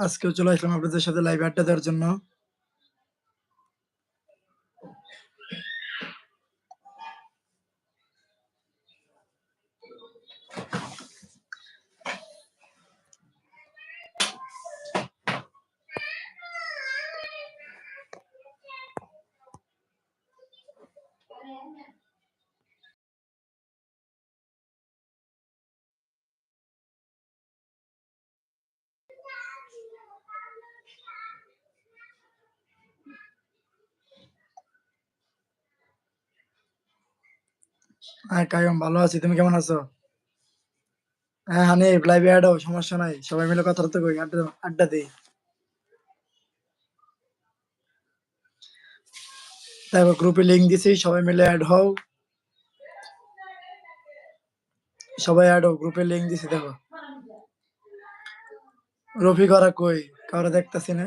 আজকেও চলে আসলাম আপনাদের সাথে লাইভ আড্ডা দেওয়ার জন্য। হ্যাঁ, কাইয়ুম ভালো আছি। তুমি কেমন আছো? হ্যাঁ, হানিফ লাইভে হও সমস্যা নাই। সবাই মিলে কথাবার্তা কই, আড্ডা আড্ডা দেই। দেখো গ্রুপে লিংক দিছি সবাই মিলে এড হও। সবাই এড হও গ্রুপে লিংক দিছি দেখো। রফিক ওরা কই? কাউরে দেখতাছি না।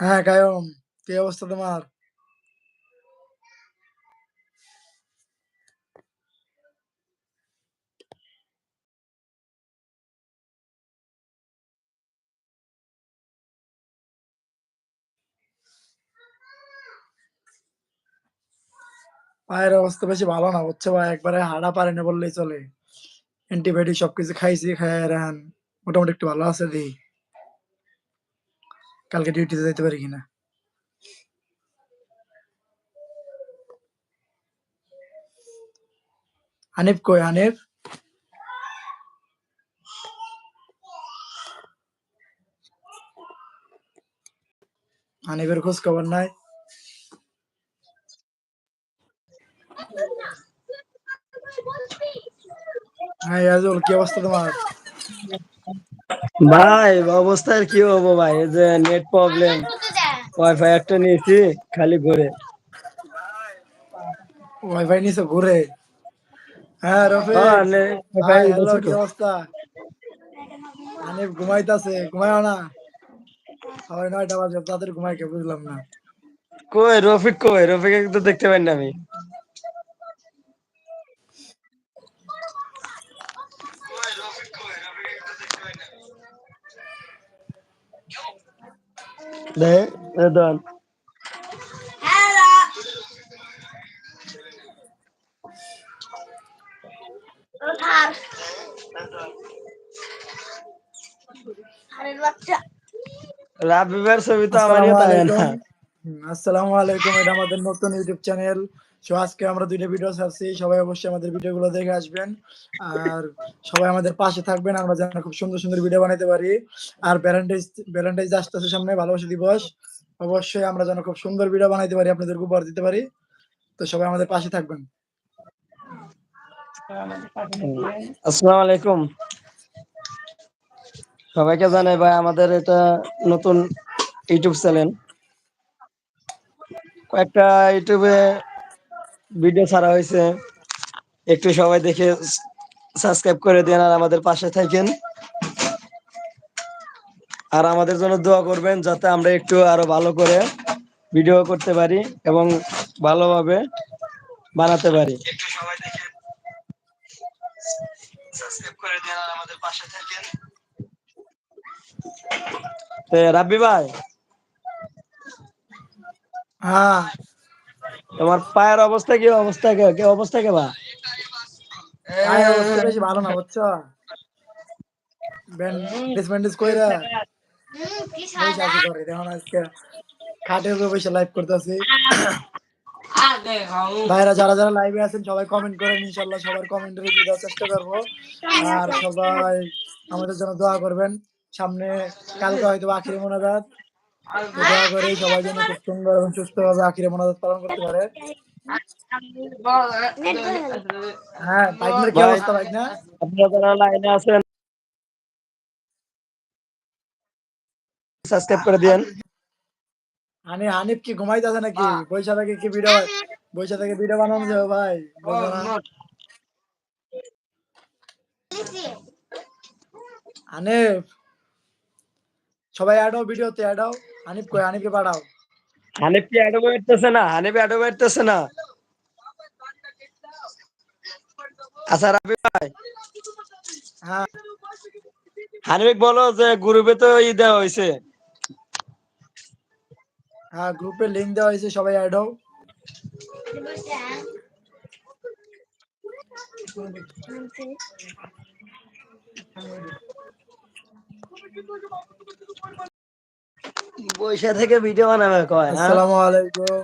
হ্যাঁ, কাইয়ুম কি অবস্থা তোমার? পায়ের অবস্থা বেশি ভালো না বুঝছ ভাই একবারে হাঁটা পারে না বললেই চলে। অ্যান্টিবায়োটিক সবকিছু খাইছি খাইয়া রান মোটামুটি একটু ভালো আছে দেই। কালকে ডিউটিতে যাইতে পারি কিনা। হানিফ কই হানিফ? হানিফের খোঁজ খবর নাই। হ্যাঁ, ইয়াজুল কি অবস্থা তোমার? ভাই অবস্থা আর কি হব ভাই এই যে নেট প্রবলেম ওয়াইফাই একটা নিয়েছি খালি ঘুরে ওয়াইফাই নিছো ঘুরে? হ্যাঁ, রফিক হ্যাঁ, ভাই হ্যালো কি। অবস্থা? হানিফ ঘুমাইতাছে, ঘুমায়ও না? সবাই ৯টা বাজে তাড়াতাড়ি ঘুমায় কে বুঝলাম না। কই রফিক কই রফিক তো দেখতে পাই না আমি দে এ দন রাবিবার ছবি তো আমারই আসসালামু তাই আলাইকুম। না হুম, আসসালামু আলাইকুম। এটা আমাদের নতুন ইউটিউব চ্যানেল। সো আজকে আমরা দুইটা ভিডিও ছাড়ছি। সবাই অবশ্যই আমাদের ভিডিওগুলো দেখে আসবেন। আর সবাই আমাদের পাশে থাকবেন। আমরা যেন খুব সুন্দর, সুন্দর ভিডিও বানাইতে পারি। আর ভ্যালেন্টাইন্স ভ্যালেন্টাইন্স আসতেছে সামনে ভালোবাসা দিবস। অবশ্যই আমরা যেন খুব সুন্দর ভিডিও বানাইতে পারি, আপনাদের উপহার দিতে পারি। তো সবাই আমাদের পাশে থাকবেন। আসসালামু আলাইকুম সবাইকে জানাই ভাই আমাদের এটা নতুন ইউটিউব চ্যানেল কয়েকটা ইউটিউবে ভিডিও ছাড়া হয়েছে। একটু সবাই দেখে সাবস্ক্রাইব করে দেন আর আমাদের পাশে থাকেন। আর আমাদের জন্য দোয়া করবেন যাতে আমরা একটু আরও ভালো করে ভিডিও করতে পারি এবং ভালোভাবে বানাতে পারি। একটু সবাই দেখে সাবস্ক্রাইব করে দেন আর আমাদের পাশে থাকেন। রাব্বি ভাই। হ্যাঁ, তোমার পায়ের অবস্থা কি অবস্থা কে কি অবস্থা কে বা পায়ের অবস্থা বেশি ভালো না, বুঝছ? ব্যান্ডেজ ব্যান্ডেজ কইরা বইসা আছি ঘরে। দেখো আজকে খাটের উপরে বসে লাইভ করতেছি। ভাইরা যারা যারা লাইভে আছেন, সবাই কমেন্ট করেন ইনশাল্লাহ সবার কমেন্টে রিপ্লাই দেওয়ার চেষ্টা করব আর সবাই আমাদের জন্য দোয়া করবেন সামনে কালকে হয়তো আখিরি মোনাজাত দোয়া করে সবাই যেন খুব সুন্দর এবং সুস্থভাবে আখিরি মোনাজাত পালন করতে পারে। হ্যাঁ বাইকনার কি ভাই। অবস্থা বাইকনা আপনারা যারা লাইনে আছেন সাবস্ক্রাইব করে দেন হানি হানিফ কি ঘুমাইতেছে নাকি? বৈশা থেকে কি ভিডিও বৈশা থেকে ভিডিও বানানো যাবে ভাই? হানিফ সবাই অ্যাড হও ভিডিওতে অ্যাড হও হানিফ কই হানিফকে পাঠাও। হানিফ কি অ্যাডো করতেছে না হানিফ অ্যাডো করতেছে না। আচ্ছা রাবি ভাই। হ্যাঁ। হানিফ বলো যে গ্রুপে তো ই দেওয়া হয়েছে হ্যাঁ গ্রুপে লিংক দেওয়া হয়েছে সবাই অ্যাড হও। বৈশা থেকে ভিডিও বানাবে কয় হ্যাঁ? আসসালামু আলাইকুম।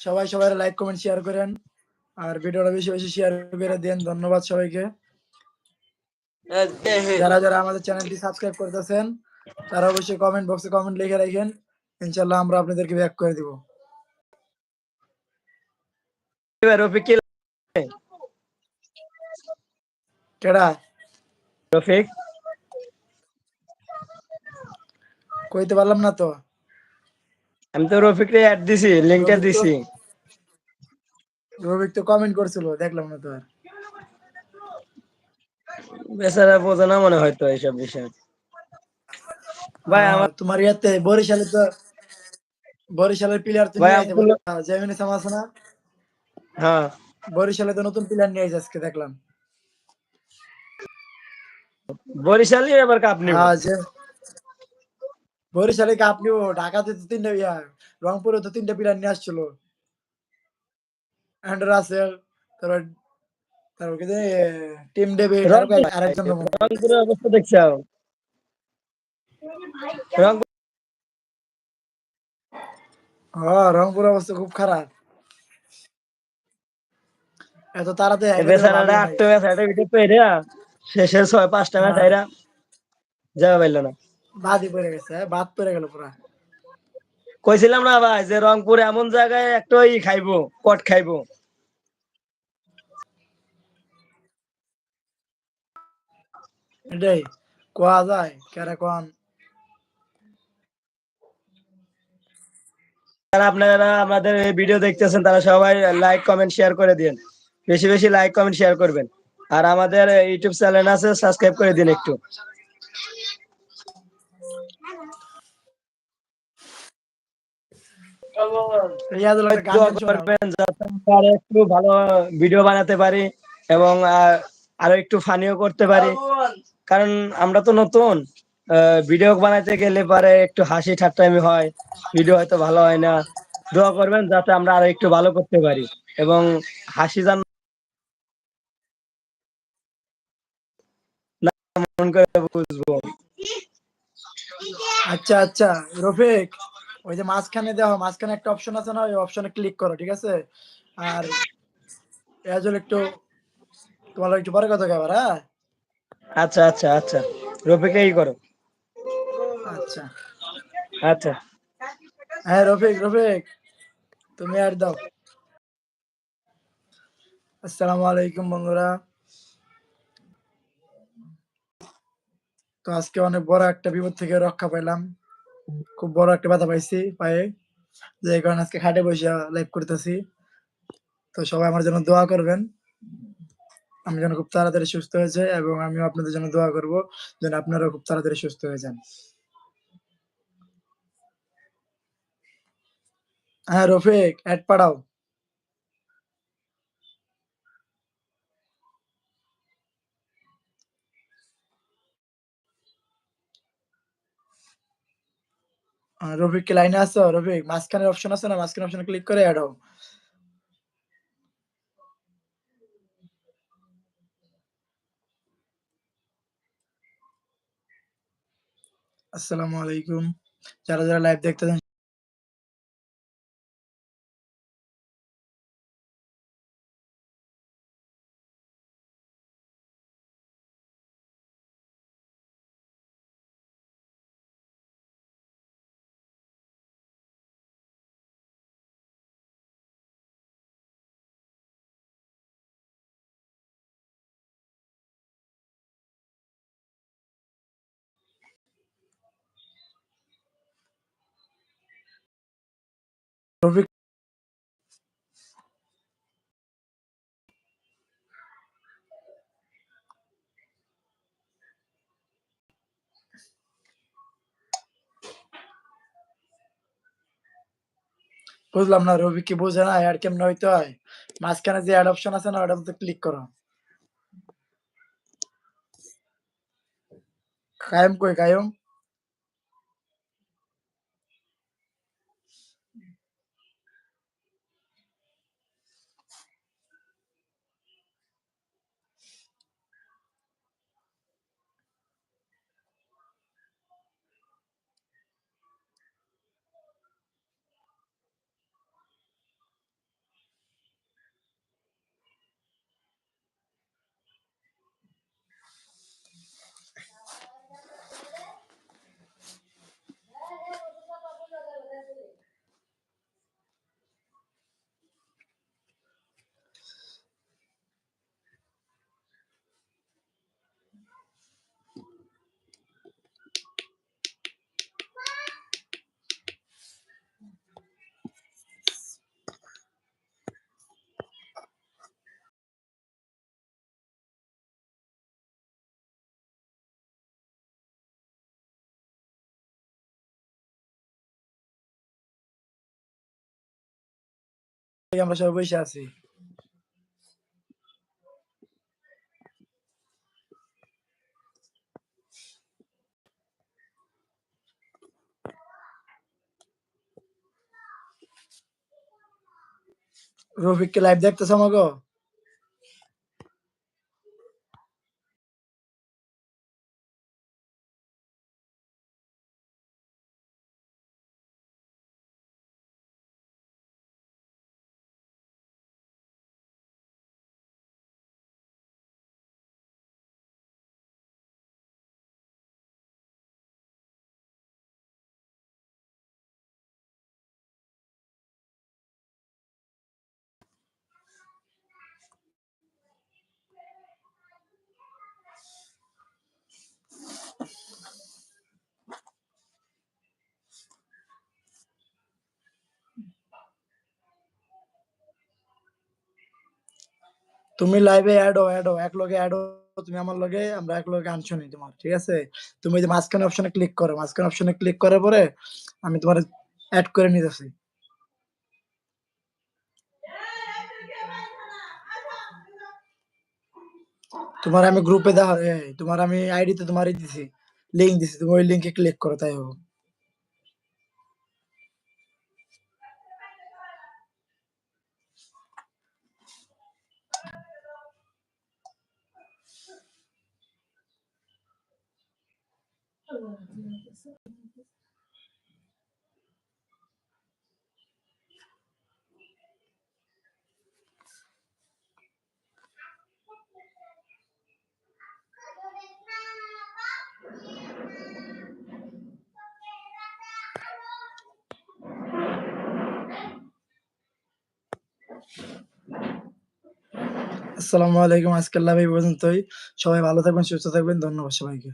সবাই সবাই লাইক কমেন্ট শেয়ার করেন। আর ভিডিওটা বেশি বেশি শেয়ার করে দেন। ধন্যবাদ সবাইকে। যারা যারা আমাদের চ্যানেলটি সাবস্ক্রাইব করতেছেন তারা অবশ্যই কমেন্ট বক্সে কমেন্ট লিখে রাখেন। ইনশাল্লাহ আমরা আপনাদেরকে ব্যাক করে দিব। কেডা? রফিক কইতে পারলাম না তো। আমি তো রফিক রে অ্যাড দিছি লিংকটা রফিক দিছি। রবিক তো কমেন্ট করছিল দেখলাম না তো আর। বেচারা বোঝে না মনে হয় তো এইসব বিষয়। ভাই আমার তোমার ইয়াতে বরিশালে তো বরিশালের প্লেয়ার তুমি জেমিনি সাম না? হ্যাঁ। বরিশালে তো নতুন প্লেয়ার নিয়ে আইছে আজকে দেখলাম। বরিশালই এবার কাপ নিব। হ্যাঁ বরিশালে কাপ নিব ঢাকাতে তো তিনটা ইয়া রংপুরে তো তিনটা প্লেয়ার নিয়ে আসছিল। অ্যান্ড রাসেল তারপর তারপর কি টিম ডেভিড রংপুর- আরেকজন অবস্থা দেখছ রংপুর হ্যাঁ রংপুর অবস্থা খুব খারাপ। এত বেচারাটা আটটা ম্যাচ পেয়ে শেষে ছয় পাঁচটা ম্যাচ হ্যাঁ। যাওয়া পাইলো না। বাদই পড়ে গেছে হ্যাঁ, বাদ পড়ে গেল পুরা। কইছিলাম না ভাই যে রংপুর এমন জায়গায় একটা ই খাইবো পট খাইবো। এটাই কোয়া যায় কেরা কোন যারা আপনারা আমাদের এই ভিডিও দেখতেছেন তারা সবাই লাইক কমেন্ট শেয়ার করে দিন বেশি বেশি লাইক কমেন্ট শেয়ার করবেন। আর আমাদের ইউটিউব চ্যানেল আছে সাবস্ক্রাইব করে দিন একটু। একটা ভালো ভিডিও বানাতে পারি এবং আরও একটু ফানিও করতে পারি। কারণ আমরা তো নতুন ভিডিও বানাতে গেলে পরে একটু হাসি ঠাট্টামি হয় ভিডিও হয়তো ভালো হয় না। দোয়া করবেন যাতে আমরা আরও একটু ভালো করতে পারি এবং হাসি যেন না মন করে বুঝব। আচ্ছা আচ্ছা রফিক। ওই যে মাঝখানে দেখো মাঝখানে একটা অপশন আছে না ওই অপশনে ক্লিক করো ঠিক আছে? আর রিয়াজুল একটু তোমার একটু পরে কথা কবার হ্যাঁ? আচ্ছা আচ্ছা আচ্ছা। রফিকে ই করো। আচ্ছা। আচ্ছা। হ্যাঁ রফিক রফিক তুমি আর দাও। আসসালামু আলাইকুম বন্ধুরা। তো আজকে অনেক বড় একটা বিপদ থেকে রক্ষা পেলাম খুব বড় একটা ব্যথা পাইছি পায়ে। যে কারণে আজকে খাটে বসে লাইভ করতেছি। তো সবাই আমার জন্য দোয়া করবেন। আমি যেন খুব তাড়াতাড়ি সুস্থ হয়েছে এবং আমিও আপনাদের জন্য দোয়া করব যেন আপনারাও খুব তাড়াতাড়ি সুস্থ হয়ে যান। হ্যাঁ রফিক অ্যাড পাঠাও। রফিক কি লাইনে আছো? রফিক, মাঝখানের অপশন আছে না? মাঝখানে অপশন ক্লিক করে অ্যাড হও। আসসালামু আলাইকুম। যারা যারা লাইভ দেখতেছেন বুঝলাম না, রবি কি বোঝে না অ্যাড কেমনে হইতে হয়? মাঝখানে যে অ্যাড অপশন আছে না, ওটাতে ক্লিক করো। কায়েম কই, কায়েম? আমরা সবাই বসে আছি। রফিক কি লাইভ দেখতেছ আমাগো? তুমি লাইভে এড হও, এড হও। এক লগে এড হও তুমি আমার লগে, আমরা এক লগে গান শুনি তোমার। ঠিক আছে? তুমি যে মাঝখানে অপশনে ক্লিক করো। মাঝখানে অপশনে ক্লিক করার পরে আমি তোমারে অ্যাড করে নিতেছি। তোমার আমি গ্রুপে দেওয়া তোমার আমি আইডিতে তোমারই দিছি। লিংক দিছি। তুমি ওই লিংকে ক্লিক করো তাই হবে। আসসালামু আলাইকুম। আজকের লাইভ এই পর্যন্তই। সবাই ভালো থাকবেন, সুস্থ থাকবেন। ধন্যবাদ সবাইকে।